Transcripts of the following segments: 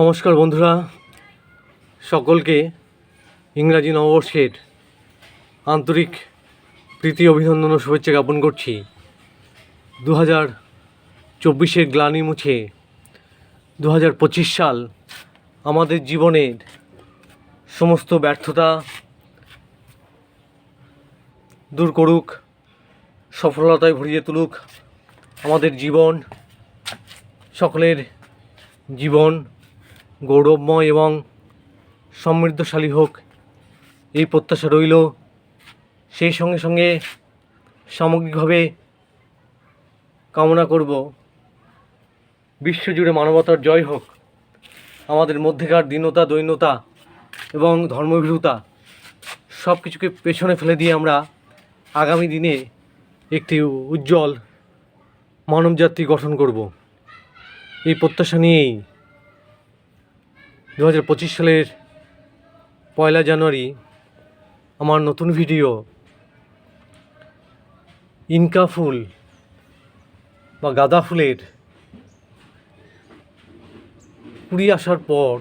নমস্কার বন্ধুরা। সকলকে ইংরাজি নববর্ষের আন্তরিক প্রীতি অভিনন্দন ও শুভেচ্ছা জ্ঞাপন করছি। দু হাজার চব্বিশের গ্লানি মুছে দু হাজার পঁচিশ সাল আমাদের জীবনের সমস্ত ব্যর্থতা দূর করুক, সফলতায় ভরিয়ে তুলুক আমাদের জীবন, সকলের জীবন। গৌরবময় এবং সমৃদ্ধশালী হোক, এই প্রত্যাশা রইল। সেই সঙ্গে সঙ্গে সামগ্রিকভাবে কামনা করব, বিশ্বজুড়ে মানবতার জয় হোক, আমাদের মধ্যেকার দীনতা, দৈন্যতা এবং ধর্মভীরুতা সব কিছুকে পেছনে ফেলে দিয়ে আমরা আগামী দিনে একটি উজ্জ্বল মানবজাতি গঠন করব। এই প্রত্যাশা নিয়েই দু হাজার পঁচিশ সালের পয়লা জানুয়ারি আমার নতুন ভিডিও, ইনকা ফুল বা গাঁদা ফুলের কুড়ি আসার পর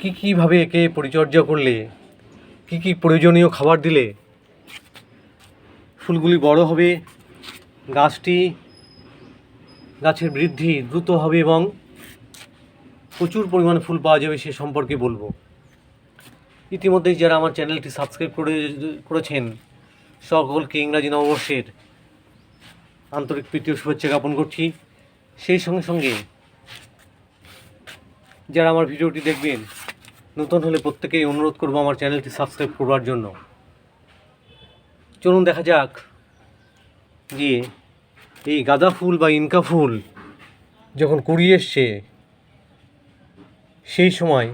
কী কীভাবে একে পরিচর্যা করলে, কী কী প্রয়োজনীয় খাবার দিলে ফুলগুলি বড় হবে, গাছটি গাছের বৃদ্ধি দ্রুত হবে এবং প্রচুর পরিমাণে ফুল পাওয়া যাবে সে সম্পর্কে বলব। ইতিমধ্যেই যারা আমার চ্যানেলটি সাবস্ক্রাইব করে, করেছেন, সকলকে ইংরাজি নববর্ষের আন্তরিক প্রীতি শুভেচ্ছা জ্ঞাপন করছি। সেই সঙ্গে সঙ্গে যারা আমার ভিডিওটি দেখবেন, নতুন হলে প্রত্যেকেই অনুরোধ করব আমার চ্যানেলটি সাবস্ক্রাইব করবার জন্য। চলুন দেখা যাক যে এই গাঁদা ফুল বা ইনকা ফুল যখন কুড়িয়ে এসছে সেই সময়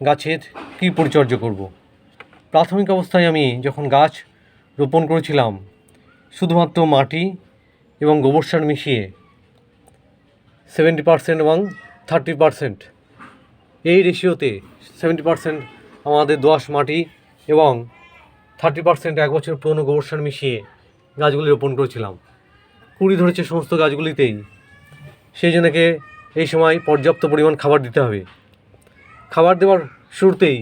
গাছের কী পরিচর্যা করব। প্রাথমিক অবস্থায় আমি যখন গাছ রোপণ করেছিলাম, শুধুমাত্র মাটি এবং গোবর সার মিশিয়ে সেভেন্টি পারসেন্ট এবং থার্টি পারসেন্ট এই রেশিওতে সেভেন্টি পারসেন্ট আমাদের দোয়াশ মাটি এবং থার্টি পারসেন্ট এক বছর পুরনো গোবর সার মিশিয়ে গাছগুলি রোপণ করেছিলাম। কুড়ি ধরেছে সমস্ত গাছগুলিতেই। সেই জন্যকে এই সময় পর্যাপ্ত পরিমাণ খাবার দিতে হবে। খাবার দেওয়ার শুরুতেই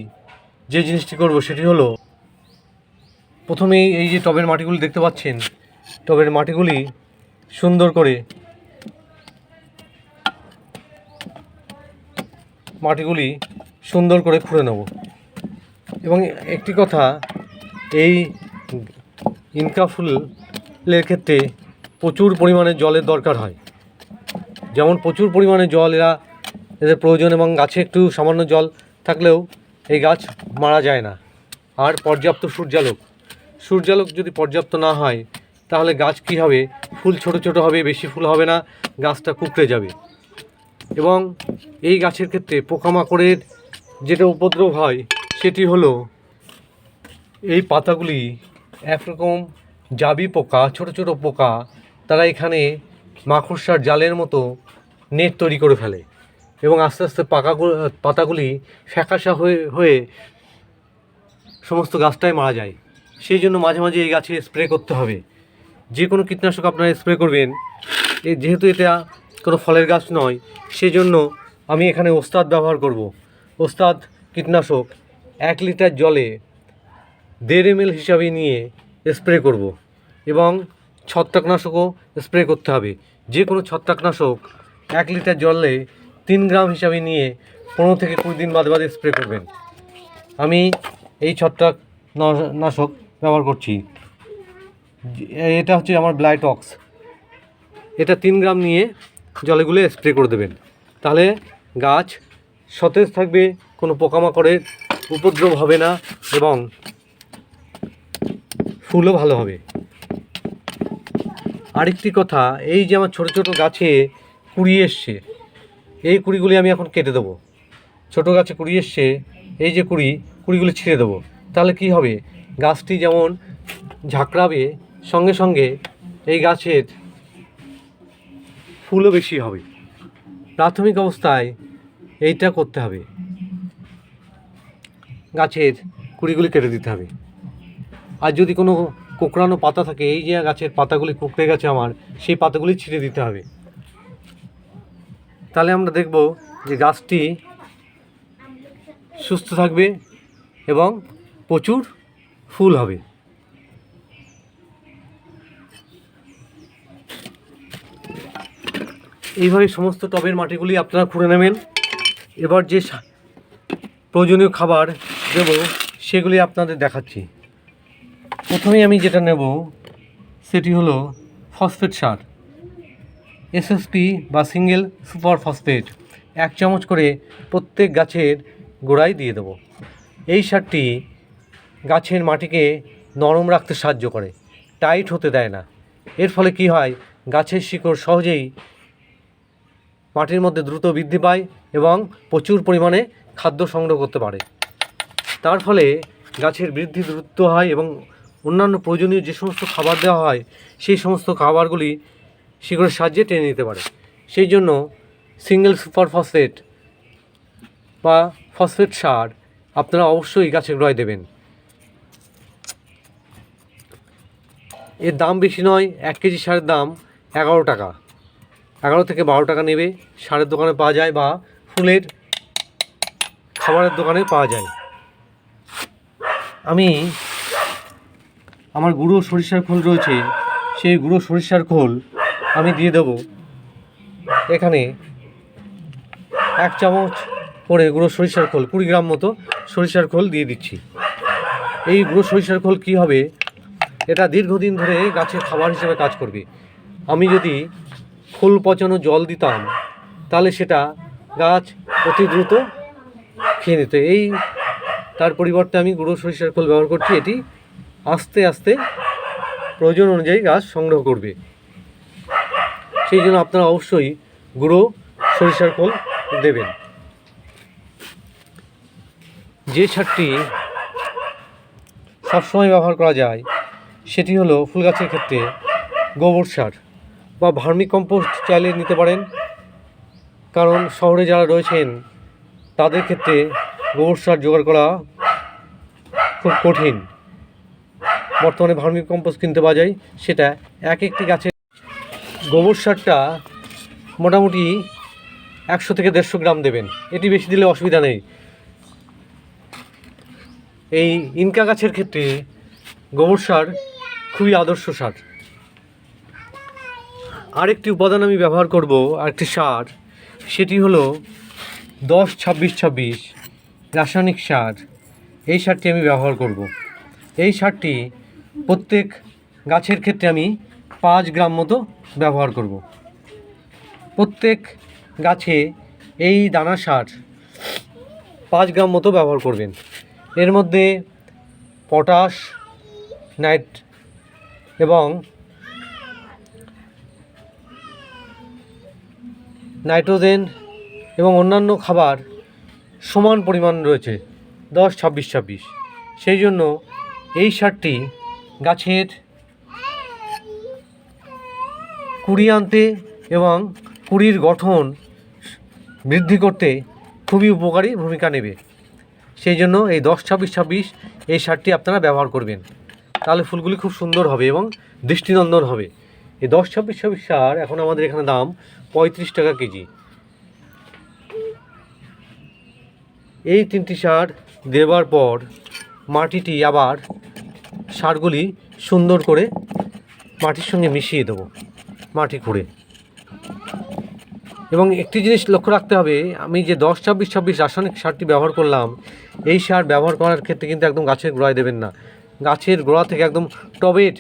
যে জিনিসটি করব সেটি হলো, প্রথমেই এই যে টবের মাটিগুলি দেখতে পাচ্ছেন, টবের মাটিগুলি সুন্দর করে মাটিগুলি সুন্দর করে খুঁড়ে নেব। এবং একটি কথা, এই ইনকা ফুলের ক্ষেত্রে প্রচুর পরিমাণে জলের দরকার হয়। যেমন প্রচুর পরিমাণে জল এরা এদের প্রয়োজন এবং গাছে একটু সামান্য জল থাকলেও এই গাছ মারা যায় না। আর পর্যাপ্ত সূর্যালোক। সূর্যালোক যদি পর্যাপ্ত না হয়, তাহলে গাছ কী হবে? ফুল ছোট ছোট হবে, বেশি ফুল হবে না, গাছটা কুকড়ে যাবে। এবং এই গাছের ক্ষেত্রে পোকামাকড়ের যেটা উপদ্রব হয়, সেটি হলো এই পাতাগুলি একরকম জাবি পোকা, ছোট ছোট পোকা, তারা এখানে মাকড়সার জালের মতো নেট তৈরি করে ফেলে। এবং আস্তে আস্তে পাকাগুলো পাতাগুলি ফ্যাকাশা হয়ে হয়ে সমস্ত গাছটাই মারা যায়। সেই জন্য মাঝে মাঝে এই গাছে স্প্রে করতে হবে। যে কোনো কীটনাশক আপনারা স্প্রে করবেন। যেহেতু এটা কোনো ফলের গাছ নয় সেই জন্য আমি এখানে ওস্তাদ ব্যবহার করব। ওস্তাদ কীটনাশক এক লিটার জলে দেড় এম হিসাবে নিয়ে স্প্রে করব এবং ছত্রাকনাশকও স্প্রে করতে হবে। যে কোনো ছত্রাকনাশক এক লিটার জলে তিন গ্রাম হিসাবে নিয়ে পনেরো থেকে কুড়ি দিন বাদে বাদে স্প্রে করবেন। আমি এই ছত্রাক নাশক ব্যবহার করছি। এটা হচ্ছে আমার ব্লাইটক্স এটা তিন গ্রাম নিয়ে জলে গুলে স্প্রে করে দেবেন। তাহলে গাছ সতেজ থাকবে, কোনো পোকামাকড়ের উপদ্রব হবে না এবং ফুলও ভালো হবে। আরেকটি কথা, এই যে আমার ছোটো ছোটো গাছে কুড়িয়ে এসছে এই কুড়িগুলি আমি এখন কেটে দেবো। ছোটো গাছে কুড়ি এসছে, এই যে কুড়ি, কুড়িগুলি ছিঁড়ে দেবো। তাহলে কি হবে? গাছটি যেমন ঝাঁকড়াবে, সঙ্গে সঙ্গে এই গাছের ফুলও বেশি হবে। প্রাথমিক অবস্থায় এইটা করতে হবে। গাছের কুড়িগুলি কেটে দিতে হবে। আর যদি কোনো কোঁকড়ানো পাতা থাকে, এই যে গাছের পাতাগুলি কুঁকড়ে গেছে আমার, সেই পাতাগুলি ছিঁড়ে দিতে হবে। তাহলে আমরা দেখব যে গাছটি সুস্থ থাকবে এবং প্রচুর ফুল হবে। এইভাবে সমস্ত টবের মাটিগুলি আপনারা খুঁড়ে নেবেন। এবার যে প্রয়োজনীয় খাবার দেব, সেগুলি আপনাদের দেখাচ্ছি। প্রথমেই আমি যেটা নেব, সেটি হলো ফসফেট সার। এসএসপি বা সিঙ্গেল সুপার ফসফেট এক চামচ করে প্রত্যেক গাছের গোড়ায় দিয়ে দেবো। এই সারটি গাছের মাটিকে নরম রাখতে সাহায্য করে, টাইট হতে দেয় না। এর ফলে কি হয়, গাছের শিকড় সহজেই মাটির মধ্যে দ্রুত বৃদ্ধি পায় এবং প্রচুর পরিমাণে খাদ্য সংগ্রহ করতে পারে। তার ফলে গাছের বৃদ্ধি দ্রুত হয় এবং অন্যান্য প্রয়োজনীয় যে সমস্ত খাবার দেওয়া হয়, সেই সমস্ত খাবারগুলি শিকড়ের সাহায্যে টেনে নিতে পারে। সেই জন্য সিঙ্গেল সুপার ফসফেট বা ফসফেট সার আপনারা অবশ্যই গাছের গোড়ায় দেবেন। এর দাম বেশি নয়, এক কেজি সারের দাম এগারো টাকা। এগারো থেকে বারো টাকা নেবে, সারের দোকানে পাওয়া যায় বা ফুলের খাবারের দোকানে পাওয়া যায়। আমি আমার গুঁড়ো সরিষার খোল রয়েছে, সেই গুঁড়ো সরিষার খোল আমি দিয়ে দেবো। এখানে এক চামচ করে গুঁড়ো সরিষার খোল, কুড়ি গ্রাম মতো সরিষার খোল দিয়ে দিচ্ছি। এই গুঁড়ো সরিষার খোল কী হবে? এটা দীর্ঘদিন ধরে গাছের খাবার হিসেবে কাজ করবে। আমি যদি খোল পচানো জল দিতাম, তাহলে সেটা গাছ অতি দ্রুত খেয়ে নিত। এই তার পরিবর্তে আমি গুঁড়ো সরিষার খোল ব্যবহার করছি। এটি আস্তে আস্তে প্রয়োজন অনুযায়ী গাছ সংগ্রহ করবে। সেই জন্য আপনারা অবশ্যই গুঁড়ো সরিষার খোল দেবেন। যে সারটি সবসময় ব্যবহার করা যায়, সেটি হলো ফুল গাছের ক্ষেত্রে গোবর সার বা ভার্মি কম্পোস্ট চাইলে নিতে পারেন। কারণ শহরে যারা রয়েছেন, তাদের ক্ষেত্রে গোবর সার জোগাড় করা খুব কঠিন। বর্তমানে ভার্মি কম্পোস্ট কিনতে পাওয়া যায়, সেটা এক একটি গাছে গোবর সারটা মোটামুটি একশো থেকে দেড়শো গ্রাম দেবেন। এটি বেশি দিলে অসুবিধা নেই। এই ইনকা গাছের ক্ষেত্রে গোবর সার খুবই আদর্শ সার। আরেকটি উপাদান আমি ব্যবহার করব, আরেকটি সার, সেটি হলো দশ ছাব্বিশ ছাব্বিশ রাসায়নিক সার। এই সারটি আমি ব্যবহার করব। এই সারটি প্রত্যেক গাছের ক্ষেত্রে আমি পাঁচ গ্রাম মতো ব্যবহার করব। প্রত্যেক গাছে এই দানা সার পাঁচ গ্রাম মতো ব্যবহার করবেন। এর মধ্যে পটাশ, নাইট এবং নাইট্রোজেন এবং অন্যান্য খাবার সমান পরিমাণ রয়েছে, দশ, ছাব্বিশ ছাব্বিশ। সেই জন্য এই সারটি গাছের কুড়ি আনতে এবং কুড়ির গঠন বৃদ্ধি করতে খুবই উপকারী ভূমিকা নেবে। সেই জন্য এই দশ ছাব্বিশ ছাব্বিশ এই সারটি আপনারা ব্যবহার করবেন। তাহলে ফুলগুলি খুব সুন্দর হবে এবং দৃষ্টিনন্দন হবে। এই দশ ছাব্বিশ ছাব্বিশ সার এখন আমাদের এখানে দাম পঁয়ত্রিশ টাকা কেজি। এই তিনটি সার দেওয়ার পর মাটিটি আবার সারগুলি সুন্দর করে মাটির সঙ্গে মিশিয়ে দেবো। মাটি খুঁড়ে। এবং একটি জিনিস লক্ষ্য রাখতে হবে, আমি যে দশ, ছাব্বিশ ছাব্বিশ রাসায়নিক সারটি ব্যবহার করলাম, এই সার ব্যবহার করার ক্ষেত্রে কিন্তু একদম গাছের গোড়ায় দেবেন না। গাছের গোড়া থেকে একদম টবের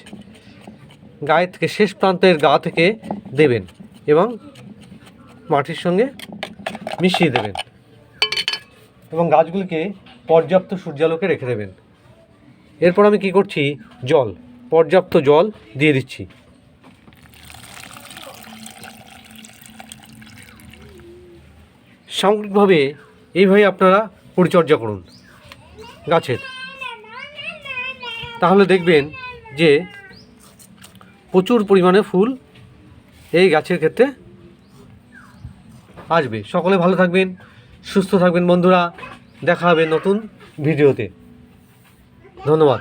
গায়ে থেকে শেষ প্রান্তের গা থেকে দেবেন এবং মাটির সঙ্গে মিশিয়ে দেবেন এবং গাছগুলিকে পর্যাপ্ত সূর্যালোকে রেখে দেবেন। এরপর আমি কি করছি? জল, পর্যাপ্ত জল দিয়ে দিচ্ছি। সামগ্রিকভাবে এইভাবে আপনারা পরিচর্যা করুন গাছের। তাহলে দেখবেন যে প্রচুর পরিমাণে ফুল এই গাছের ক্ষেত্রে আসবে। সকলে ভালো থাকবেন, সুস্থ থাকবেন বন্ধুরা। দেখা হবে নতুন ভিডিওতে। ধন্যবাদ।